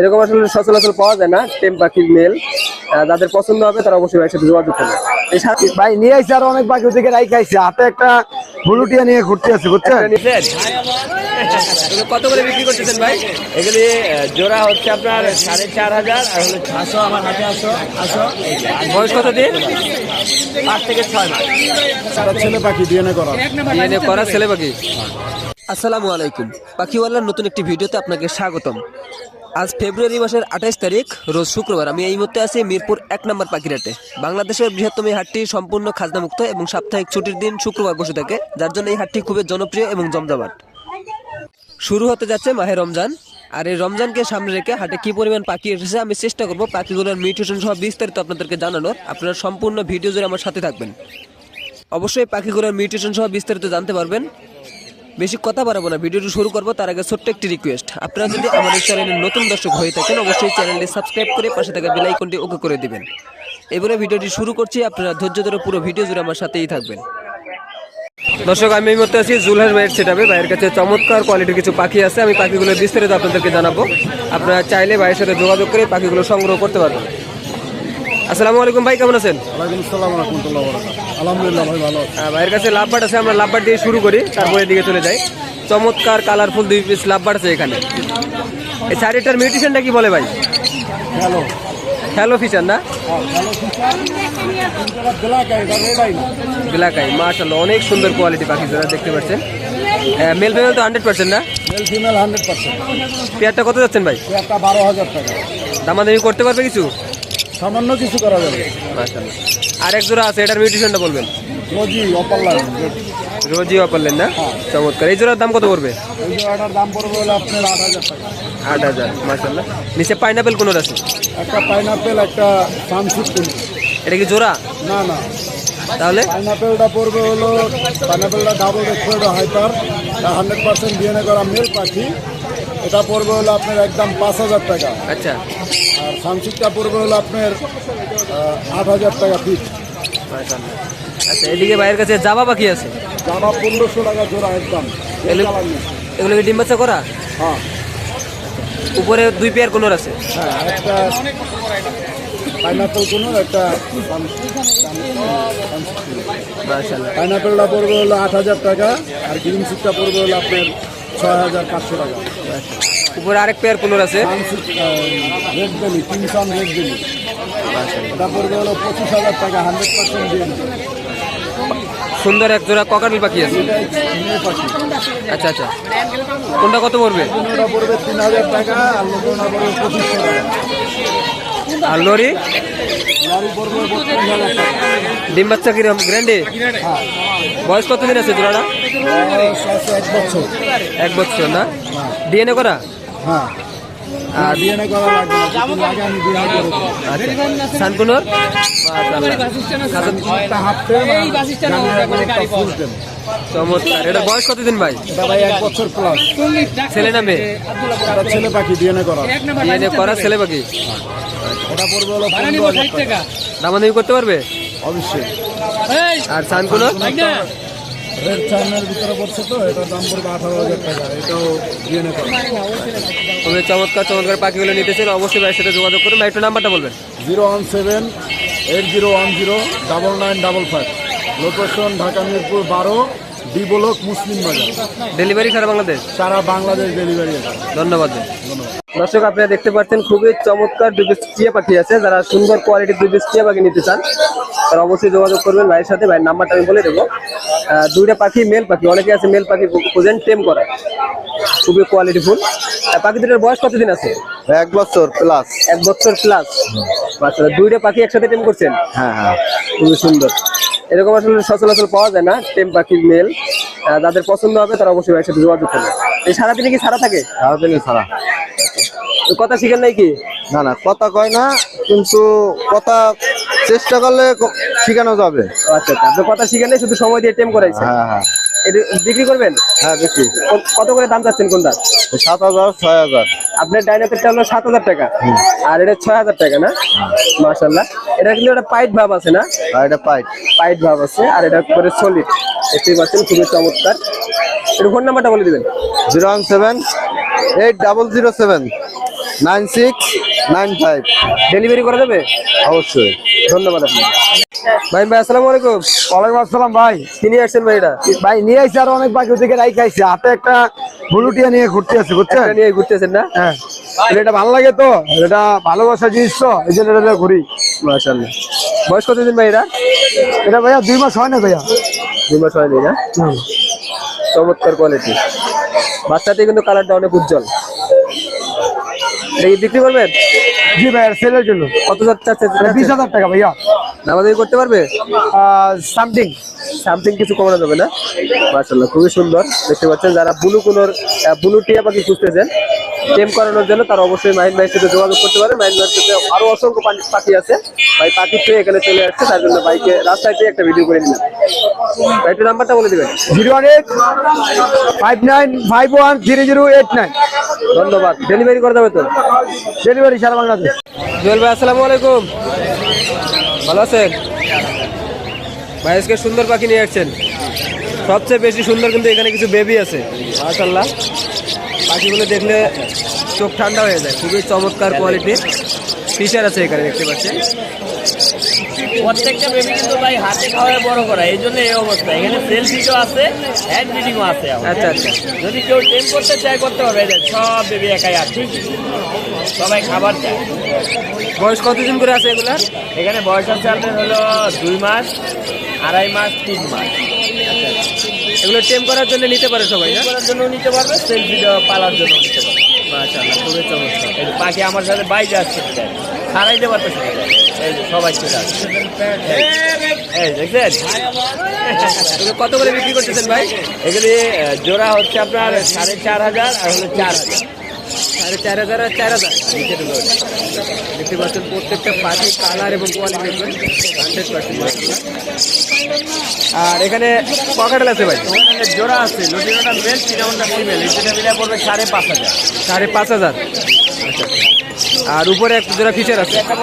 এরকম আসলে সচরাচর পাওয়া যায় না টেম পাখির মেল যাদের পছন্দ হবে তারা অবশ্যই ভাইয়ের সাথে যোগাযোগ করবে। সাথে ভাই নিয়ে আইসি আর অনেক বাকি থেকে রাই খাইছে হাতে একটা বুলুটিয়া নিয়ে ঘুরতে আছে বুঝছেন? কত করে বিক্রি করতেছেন ভাই? এগুলি জোড়া হচ্ছে আপনার সাড়ে চার হাজার আর হলো আসো আমার হাতে আসো আসো। বয়স কত দিন? পাঁচ থেকে ছয় মাস। ছেলে পাখি ডিএনএ করা। ডিএনএ করা ছেলে পাখি। আসসালামু আলাইকুম। পাখিওয়ালার নতুন একটি ভিডিওতে আপনাকে স্বাগতম। আজ ফেব্রুয়ারি মাসের আঠাইশ তারিখ, রোজ শুক্রবার। আমি এই মুহূর্তে আছি মিরপুর এক নম্বর পাখিরাটে বাংলাদেশের বৃহত্তম এই হাটটি সম্পূর্ণ খাজনামুক্ত এবং সাপ্তাহিক ছুটির দিন শুক্রবার বসে থাকে, যার জন্য এই হাটটি খুবই জনপ্রিয় এবং জমজমাট। শুরু হতে যাচ্ছে মাহে রমজান। আর এই রমজানকে সামনে রেখে হাটে কি পরিমাণ পাখি এসেছে আমি চেষ্টা করব পাখিগুলোর মিউটেশন সহ বিস্তারিত আপনাদেরকে জানানোর। আপনারা সম্পূর্ণ ভিডিও জুড়ে আমার সাথে থাকবেন। অবশ্যই পাখিগুলোর মিউটেশন সহ বিস্তারিত জানতে পারবেন। বেশি কথা বাড়াবো না, ভিডিওটি শুরু করব তার আগে ছোট্ট একটি রিকোয়েস্ট আপনারা যদি আমাদের চ্যানেলের নতুন দর্শক হয়ে থাকেন, অবশ্যই চ্যানেলটি সাবস্ক্রাইব করে পাশে থাকা বেল আইকনটি ওকে করে দেবেন। এবারে ভিডিওটি শুরু করছি, আপনারা ধৈর্য ধরে পুরো ভিডিও জুড়ে আমার সাথেই থাকবেন। দর্শক, আমি এই মুহূর্তে আছি জুলহাস ভাইয়ের সেটাবে ভাইয়ের কাছে চমৎকার কোয়ালিটির কিছু পাখি আছে, আমি পাখিগুলো বিস্তারিত আপনাদেরকে জানাব। আপনারা চাইলে ভাইয়ের সাথে যোগাযোগ করে পাখিগুলো সংগ্রহ করতে পারবেন। আসসালামু আলাইকুম ভাই, কেমন আছেন? ওয়ালাইকুম আসসালাম রহমতুল্লাহ আলহামদুলিল্লাহ ভাই ভালো ভাইয়ের কাছে লাভবাট আছে আমরা লাভবাট দিয়ে শুরু করি তারপরে দিকে চলে যাই। চমৎকার কালারফুল দুই পিস লাভবাট আছে এখানে। এই শাড়িটার মিউটিশনটা কি বলে ভাই? হ্যালো হ্যালো ফিচার না? ব্ল্যাক আই মার্শাল অনেক সুন্দর কোয়ালিটি পাখি যারা দেখতে পাচ্ছেন। মেল ফিমেল তো হান্ড্রেড পার্সেন্ট না? মেল ফিমেল হান্ড্রেড পার্সেন্ট পেয়ারটা কত যাচ্ছেন ভাই? একটা বারো হাজার টাকা। দামাদামি করতে পারবে কিছু? সামান্য কিছু করা যাবে। মার্শাল্লাহ আর এক জোড়া আছে এটার মিউটিশনটা বলবেন? রোজি অপার লাইন রোজি। না? চমৎকার। এই জোড়ার দাম কত পড়বে? এই জোড়াটার দাম পড়বে হলো আপনার আট হাজার টাকা। আট হাজার নিচে পাইনাপেল কোনোর আছে? একটা পাইনাপেল একটা সানসিট এটা কি জোড়া? না না। তাহলে? পাইনাপেলটা পড়বে হলো পাইনাপেলটা double red hyper hundred percent DNA করা মেল পাখি। এটা পড়বে হলো আপনার একদম পাঁচ হাজার টাকা। আচ্ছা। আর সানসিটটা পড়বে হলো আপনার আট হাজার টাকা ফিট আচ্ছা এদিকে বাইরের কাছে জাবা পাখি আছে? জামা পনেরোশো টাকা জোড়া একদম। এগুলো কি ডিম বাচ্চা করা? হ্যাঁ। উপরে দুই পেয়ার কোনোর আছে? হ্যাঁ একটা পাইনাপেল কোনো একটা পাইনাপেলটা পড়বে হলো আট হাজার টাকা আর গ্রিন সিটটা পড়বে হলো আপনার ছয় হাজার পাঁচশো টাকা। উপরে আরেক পেয়ার কোনোর আছে? রেড বেলি কিংসান রেড বেলি এটা পড়বে হলো পঁচিশ হাজার টাকা হান্ড্রেড পার্সেন্ট দিয়ে সুন্দর এক জোড়া ককাটেল পাখি আছে? আচ্ছা আচ্ছা। কোনটা কত পড়বে? কোনোটা পড়বে তিন হাজার টাকা আর লোকটা পড়বে পঁচিশশো টাকা আর লরি? ডিম বাচ্চা কিরম গ্র্যান্ডে? হ্যাঁ। বয়স কত দিন আছে জোড়াটা? এক বছর। এক বছর না? ডিএনএ করা? হ্যাঁ। আর আচ্ছা একটা ফুল টেন চমৎকার। এটা বয়স কত দিন ভাই ভাই এক বছর প্লাস ছেলে না মেয়ে? এটা ছেলে পাখি ডিএনএ করা ডিএনএ করা ছেলে পাখি? ওটা পড়বে হলো দামাদামি করতে পারবে? অবশ্যই। আর সানকুনোর? রেড চাইনার ভিতরে পড়ছে তো এটার দাম পড়বে আঠারো হাজার টাকা। এটাও ডিএনএ করা তবে চমৎকার চমৎকার পাখিগুলো নিতে চান অবশ্যই ভাইয়ের সাথে যোগাযোগ করুন। ভাই, একটু নাম্বারটা বলবেন। Zero one seven eight zero one zero double nine double five. Location Dhaka Mirpur বারো D block Muslim Bazar. Delivery সারা বাংলাদেশ? সারা বাংলাদেশ ডেলিভারি ধন্যবাদ দর্শক আপনারা দেখতে পাচ্ছেন খুবই চমৎকার টিয়া পাখি আছে। যারা সুন্দর কোয়ালিটির পিস টিয়া পাখি নিতে চান তারা অবশ্যই যোগাযোগ করবেন ভাইয়ের সাথে। ভাইয়ের নাম্বারটা আমি বলে দেবো। আহ, দুইটা পাখি মেল পাখি। অনেকে আছে মেল পাখি খুঁজেন টেম করা খুবই কোয়ালিটিফুল পাখি দুটার বয়স কতদিন আছে? এক বছর প্লাস এক বছর প্লাস আচ্ছা দুইটা পাখি একসাথে টেম করছেন? হ্যাঁ হ্যাঁ। খুবই সুন্দর। এরকম আসলে সচরাচর পাওয়া যায় না টেম পাখির মেল যাদের পছন্দ হবে তারা অবশ্যই ভাইয়ের সাথে যোগাযোগ করবে। এই সারাদিনে কি সারা থাকে? সারাদিনই ছাড়া। তো কথা শিখেন নাই কি? না না কথা কয় না কিন্তু কথা চেষ্টা করলে শিখানো যাবে। আচ্ছা আচ্ছা আপনি কথা শিখেন নাই, শুধু সময় দিয়ে টেম করাইছেন। হ্যাঁ হ্যাঁ। এটা বিক্রি করবেন? হ্যাঁ বিক্রি। কত করে দাম চাচ্ছেন কোনটা সাত হাজার ছয় হাজার। আপনার ডাইনাপেরটা হলো সাত হাজার টাকা। আর এটা ছয় হাজার টাকা না? মাশাল্লাহ এটা কিন্তু একটা পাইট ভাব আছে না? আর এটা পাইট। পাইট ভাব আছে আর এটা করে সলিড। দেখতেই পাচ্ছেন খুবই চমৎকার। এর ফোন নাম্বারটা বলে দিবেন। Zero one seven eight double zero seven nine six nine five. Delivery করা যাবে? অবশ্যই। ধন্যবাদ আপনি ভাই ভাই আসসালামু আলাইকুম। ওয়ালাইকুম আসসালাম ভাই। কি আসছেন ভাই এটা? ভাই নিয়ে আইসি আর অনেক বাকি ওদিকে রাই খাইছে। হাতে একটা বুলুটিয়া নিয়ে ঘুরতে আছে বুঝছেন? নিয়ে ঘুরতেছেন না? হ্যাঁ। এটা ভালো লাগে তো? এটা ভালোবাসা জিনিস তো এই জন্য এটা ঘুরি। মাশাআল্লাহ। বয়স কতদিন ভাই এটা? এটা ভাইয়া দুই মাস হয় না ভাইয়া। দুই মাস হয়নি না চমৎকার কোয়ালিটি বাচ্চাটি কিন্তু কালারটা অনেক উজ্জ্বল। এটা কি বিক্রি করবেন? জি ভাইয়া সেলের জন্য। কত চাচ্ছে বিশ হাজার টাকা ভাইয়া। আমাদের করতে পারবে? সামথিং সামথিং কিছু কমানো যাবে না? মাশাআল্লাহ খুবই সুন্দর। দেখতে পাচ্ছেন যারা ব্লু কোনোর ব্লু টিয়া পাখি খুঁজতেছেন টেম করানোর জন্য তারা অবশ্যই মাহিন ভাইয়ের সাথে যোগাযোগ করতে পারে। মাহিন ভাইয়ের সাথে আরও অসংখ্য পাখি- পাখি আছে। ভাই পাখি পেয়ে এখানে চলে আসছে তার জন্য বাইকে রাস্তায় পেয়ে একটা ভিডিও করে নিলাম। ভাইটির নাম্বারটা বলে দিবেন? Zero one eight five nine five one zero zero eight nine ধন্যবাদ। ডেলিভারি করে দেবে তো? ডেলিভারি সারা বাংলাদেশ। জুয়েল ভাই আসসালামু আলাইকুম। ভালো আছেন? ভাই আজকে সুন্দর পাখি নিয়ে আসছেন। সবচেয়ে বেশি সুন্দর কিন্তু এখানে কিছু বেবি আছে। মাশাল্লাহ পাখিগুলো দেখলে চোখ ঠান্ডা হয়ে যায়। খুবই চমৎকার কোয়ালিটির ফিচার আছে এখানে দেখতে পাচ্ছেন? প্রত্যেকটা বেবি কিন্তু ভাই হাতে খাওয়ায় বড় করা। এই জন্য এই অবস্থা। এখানে সেলফিটও আছে হ্যান্ড ব্রিডিংও আছে আচ্ছা আচ্ছা। যদি কেউ টেম করতে চায় করতে পারবে। সব বেবি একাই আছে। সবাই খাবার চায়। বয়স কতদিন করে আছে এগুলা? এখানে বয়স আছে আপনার হলো দুই মাস আড়াই মাস তিন মাস। এগুলো টেম করার জন্য নিতে পারে সবাই না? করার জন্য নিতে পারবে সেলফি পালার জন্য নিতে পারবে। খুবই চমৎকার। এই পাখি আমার সাথে বাইরে আসছে হারাইতে পারতেছে। এই যে সবাই চলে আসছে। এই দেখছেন? কত করে বিক্রি করতেছেন ভাই? এগুলি জোড়া হচ্ছে আপনার সাড়ে চার হাজার আর হলো চার হাজার। সাড়ে চার হাজার আর চার হাজার। দেখতে পাচ্ছেন প্রত্যেকটা পাখি কালার এবং কোয়ালিটি হান্ড্রেড পার্সেন্ট আর এখানে পকেটাল আছে ভাই? জোড়া আছে লুটিনোটা মেল ফিমেল যেটা মিলে পড়বে সাড়ে পাঁচ হাজার। সাড়ে পাঁচ হাজার? আচ্ছা আর উপরে এক জোড়া ফিচার আছে। এটা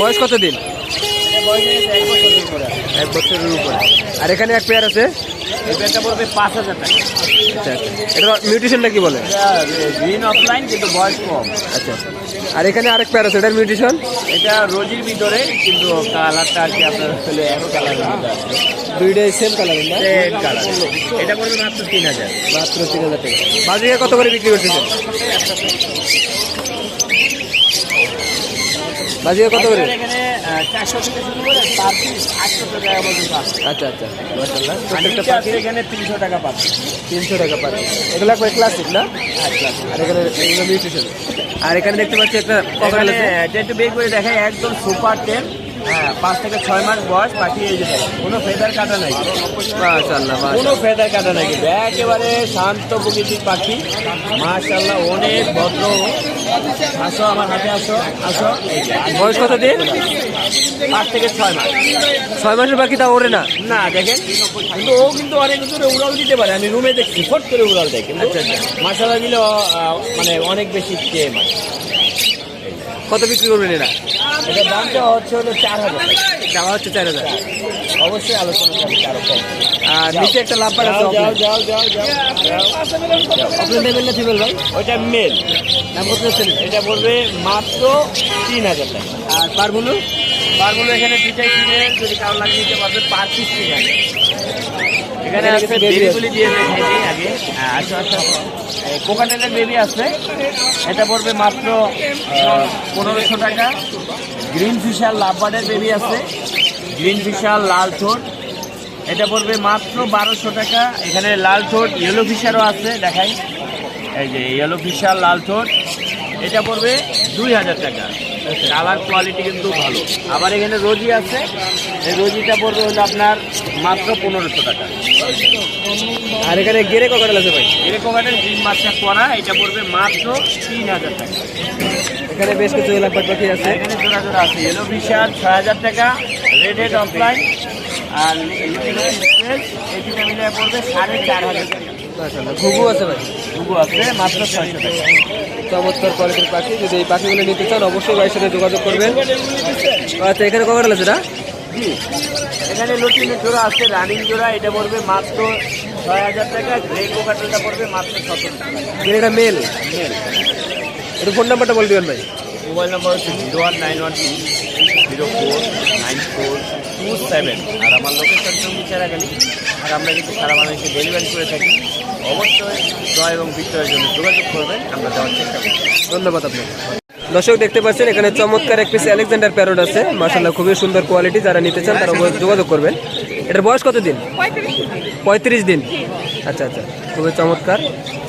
বয়স কত দিন এটা বয়স হয়েছে এক বছরের উপরে। এক বছরের উপরে। আর এখানে এক পেয়ার আছে? এই পড়বে পাঁচ হাজার টাকা। আচ্ছা আচ্ছা। এটা মিউটিশনটা কি বলে? গ্রিন অফলাইন কিন্তু বয়স কম। আচ্ছা আর এখানে আরেক পেয়ার আছে এটার মিউটিশন? এটা রোজির ভিতরে কিন্তু কালারটা আর কি আপনার আসলে এক আছে। দুইটাই সেম না? Red colour। এটা পড়বে মাত্র তিন হাজার। মাত্র তিন হাজার টাকা। বাজিয়ে কত করে বিক্রি করতেছেন? বাজিয়ে কত করে? এখানে চারশো থেকে শুরু করে পার পিস আটশো টাকা পর্যন্ত আছে আচ্ছা আচ্ছা প্রত্যেকটা পাখি এখানে তিনশো টাকা পাচ্ছে তিনশো টাকা এগুলো ক্লাসিক না? আর এখানে এগুলো মিউটিশন আর এখানে দেখতে পাচ্ছি একটা বের করে একদম সুপার টেন হ্যাঁ পাঁচ থেকে ছয় মাস বয়স পাখি এই যে কোনো ফেদার কাটা নাই। কোনো ফেদার কাটা নাই কিন্তু একেবারে শান্ত প্রকৃতির পাখি। মাশাল্লাহ অনেক ভদ্র আসো আমার হাতে আসো আসো। বয়স কত দিন? পাঁচ থেকে ছয় মাস। ছয় মাসের পাখি তা ওরে না? না দেখেন কিন্তু ও কিন্তু অনেক দূরে উড়াল দিতে পারে। আমি রুমে দেখছি ফট করে উড়াল দেখি আচ্ছা, আচ্ছা। মাসালা দিলে মানে অনেক বেশি চেয়ে মানে কত বিক্রি করবেন এরা? এটা দামটা হচ্ছে হলো চার হাজার। টাকা। চাওয়া হচ্ছে চার হাজার। অবশ্যই আলোচনা করতে আরও কম আর নিচে একটা লাভবার আছে যাও যাও যাও যাও যাও। আপনার নেবেন না ফিমেল ভাই? ওইটা মেল দাম কত যাচ্ছেন এটা পড়বে মাত্র তিন হাজার টাকা। আর পারগুলো পারগুলো এখানে দুটাই কিনে যদি কারও লাগিয়ে দিতে পারবে পার পিস তিন হাজার। এখানে আছে। বেবিগুলি দিয়ে আগে। হ্যাঁ, আসো আসো কোকাটেলের বেবি আছে এটা পড়বে মাত্র পনেরোশো টাকা। গ্রিন ফিশার লাভবার্ডের বেবি আছে। গ্রিন ফিশার লাল ঠোঁট। এটা পড়বে মাত্র বারোশো টাকা। এখানে লাল ঠোঁট ইয়েলো ফিশারও আছে, দেখাই। এই যে ইয়েলো ফিশার লাল ঠোঁট। এটা পড়বে দুই হাজার টাকা। কালার কোয়ালিটি কিন্তু ভালো। আবার এখানে রোজি আছে। এই রোজিটা পড়বে হলো আপনার মাত্র পনেরোশো টাকা। আর এখানে গেরে ককারেল আছে ভাই? এরকম একটা গ্রিন মাছটা করা এটা পড়বে মাত্র তিন হাজার টাকা। এখানে বেশ কিছু লাভবার পাখি আছে। এখানে জোড়া জোড়া আছে। ইয়েলো ফিশার ছয় হাজার টাকা। রেড হেড অফলাইন আর এই মিলে পড়বে সাড়ে চার হাজার টাকা। মাশাআল্লাহ ঘুঘু আছে ভাই? দুগো আছে মাত্র ছয়শো টাকা। চমৎকার কোয়ালিটির পাখি যদি এই পাখিগুলো নিতে চান অবশ্যই ভাইয়ের সাথে যোগাযোগ করবেন। আচ্ছা এখানে ককারেল আছে না এখানে লটিনের জোড়া আছে রানিং জোড়া এটা পড়বে মাত্র ছয় হাজার টাকা গ্রে কোকাটেলটা পড়বে মাত্র সতেরো টাকা। গেরেটা মেল? মেল। একটু ফোন নাম্বারটা বলে দিবেন ভাই। মোবাইল নাম্বার হচ্ছে zero one nine one two zero four nine four two seven. আর আমার লোকেশন চৌকি চারাগালি আর আমরা কিন্তু সারা বাংলাদেশে ডেলিভারি করে থাকি। অবশ্যই জয় এবং বিক্রয়ের জন্য যোগাযোগ করবেন আমরা দেওয়ার চেষ্টা করি ধন্যবাদ আপনাকে। দর্শক দেখতে পাচ্ছেন এখানে চমৎকার এক পিস আলেকজান্ডার প্যারোড আছে। মার্শাল্লাহ খুবই সুন্দর কোয়ালিটি যারা নিতে চান তারা যোগাযোগ করবেন। এটার বয়স কত দিন? পঁয়ত্রিশ দিন। আচ্ছা আচ্ছা খুবই চমৎকার।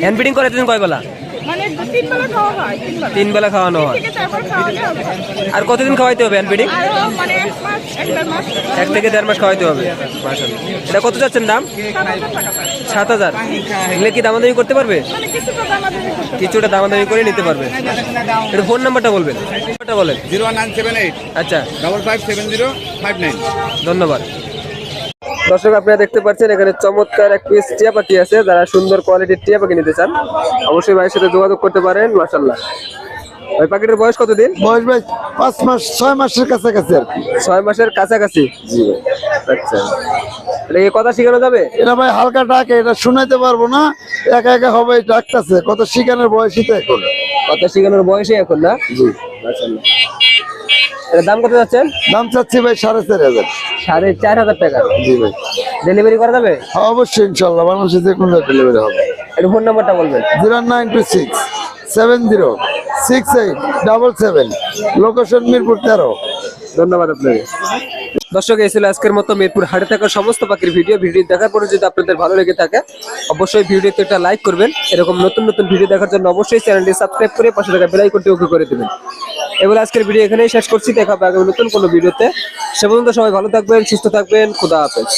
হ্যান্ড ব্রিডিং করে দিন কয় বেলা মানে তিন বেলা খাওয়া হয় তিন বেলা খাওয়ানো হয়। আর কতদিন খাওয়াইতে হবে আরও মানে এক থেকে দেড় মাস খাওয়াইতে হবে। এটা কত যাচ্ছেন দাম? সাত হাজার এগুলো কি দামাদামি করতে পারবে? মানে কিছুটা দামাদামি করতে হবে। কিছুটা দামাদামি করে নিতে পারবে। এটা ফোন নাম্বারটা বলবেন। নাম্বারটা বলেন। জিরো নাইন সেভেন এইট আচ্ছা। Double five seven zero five nine. ধন্যবাদ। দর্শক আপনারা দেখতে পাচ্ছেন এখানে চমৎকার এক পিস টিয়া পাখি আছে যারা সুন্দর কোয়ালিটির টিয়া পাখি নিতে চান। অবশ্যই ভাইয়ের সাথে যোগাযোগ করতে পারেন মাসাল্লাহ ওই পাখিটার বয়স কতদিন? বয়স ভাই পাঁচ মাস ছয় মাসের কাছাকাছি আর ছয় মাসের কাছাকাছি? আচ্ছা। এটা কথা শেখানো যাবে? এটা ভাই হালকা ডাকে এটা শুনাইতে পারব না। একা একা হবে ডাকতেছে। কত শিকানের বয়সই তো এখন। কথা শেখানোর বয়সে এখন না? জি। এটার দাম কত যাচ্ছেন দাম চাচ্ছি ভাই সাড়ে চারি হাজার। সাড়ে চার হাজার টাকা। জি ভাই। ডেলিভারি করা যাবে? হ্যাঁ, অবশ্যই ইনশাল্লাহ। বাংলাদেশে যে কোনো ডেলিভারি হবে। একটু ফোন নাম্বারটা বলবেন। Zero nine two six seven zero six eight double seven. Location Mirpur তেরো। ধন্যবাদ আপনাকে। দর্শক এই ছিল আজকের মতো মিরপুর হাটে থাকা সমস্ত পাখির ভিডিও। ভিডিও দেখার পরে যদি আপনাদের ভালো লেগে থাকে অবশ্যই ভিডিওতে একটা লাইক করবেন। এরকম নতুন নতুন ভিডিও দেখার জন্য অবশ্যই চ্যানেলটি সাবস্ক্রাইব করে পাশে থাকা বেল আইকনটি ওকে করে দেবেন। এবার আজকের ভিডিও এখানেই শেষ করছি। দেখা হবে আগামী নতুন কোনো ভিডিওতে সে পর্যন্ত সবাই ভালো থাকবেন, সুস্থ থাকবেন। খুদা হাফেজ।